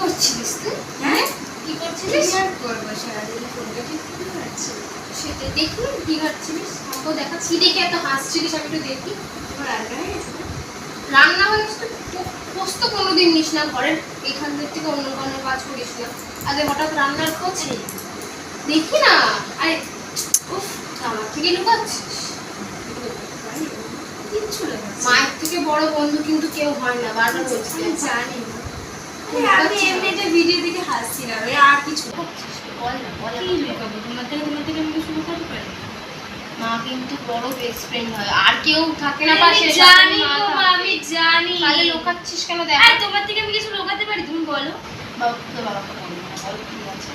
করছিলিস তুই? হ্যাঁ? কি কি করছিলিস? আর করব সারাদিন ফোনটা? ঠিক করে যাচ্ছে সেটা দেখি কি খাচ্ছিলিস আমাকেও দেখাচ্ছি দেখে এত হাসছিলিস? আমি একটু দেখি। তোমার রান্না হয়ে গেছে? রান্না হয়ে গেছে পোস্ত কোনোদিন নিস না ঘরের এখান থেকে অন্য কোনো কাজ করিস না। আগে হঠাৎ রান্নার করছে দেখি না। আরে উফ আমার থেকে লুকাচ্ছিস? কিচ্ছু মায়ের থেকে বড় বন্ধু কিন্তু কেউ হয় না বারবার বলছি। জানি না। আরে আমি এমনিতে ভিডিও দেখে হাসছিলাম আর কিছু বল না বল কি লুকাবো তোমার থেকে তোমার থেকে আমি কিছু লুকাতে পারি। মা কিন্তু বড় বেস্ট ফ্রেন্ড হয়। আর কেউ থাকে না পাশে জানি মা গো মা, থাকে। আমি জানি। তাহলে লুকাচ্ছিস কেন দেখ। আর তোমার থেকে আমি কিছু লুকাতে পারি? তুমি বলো। বাবা তোর বাবাকে বল না, আছে।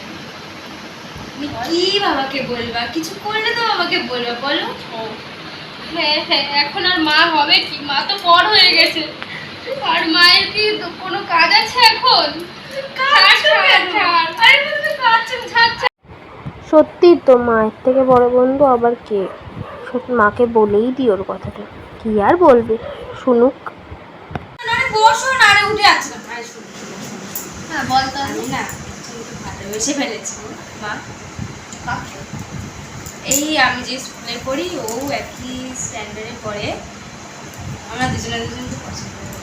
তুমি কি বাবাকে বলবা? কিছু করলে তো বাবাকে বলবা বলো। হ্যাঁ হ্যাঁ এখন আর মা হবে কি? মা তো বড় হয়ে গেছে। আর মায়ের কি তো কোনো কাজ আছে এখন। সত্যি তো মায়ের থেকে বড় বন্ধু আবার কে? সত্যি মাকে বলেই দিই ওর কথাটা। কি আর বলবে? শুনুক। আরে বসো আরে উঠে আসছো না আরে শোনো, শোনো, শোনো, শোনো। হ্যাঁ বল তো। আমি না ভালোবেসে ফেলেছি। মা এই আমি যে স্কুলে পড়ি ও একই স্ট্যান্ডার্ডে পড়ে। আমরা দুজনে দুজনকে পছন্দ করি।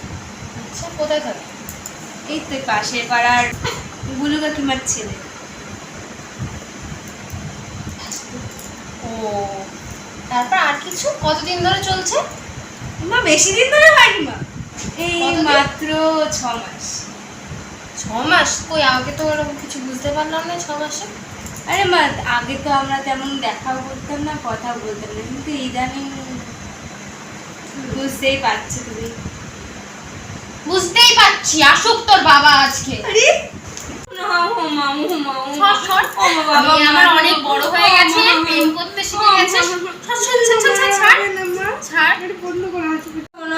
আচ্ছা কোথায় থাকে? এই তো পাশের পাড়ার বুলু কাকিমার ছেলে। ও তারপর আর কিছু? কতদিন ধরে চলছে? মা বেশি দিন ধরে হয়নি মা। এই মাত্র ছ মাস। ছ মাস? কই আমাকে তো ওরকম কিছু বুঝতে পারলাম না ছ মাসে। আরে মা আগে তো আমরা তেমন দেখাও করতাম না কথা বলতাম না কিন্তু ইদানিং বুঝতেই পারছ তুমি। বুঝতেই পারছি আসুক তোর বাবা আজকে। আরে। আমার অনেক বড় হয়ে গেছে প্রেম করতে শিখে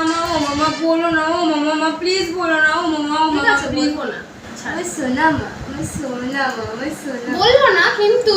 না ও মামা বলো না ও মামা মা প্লিজ বলো না ও মামা ও প্লিজ না। ছাড়। আমার সোনা মা সোনা মা সোনা বলব না কিন্তু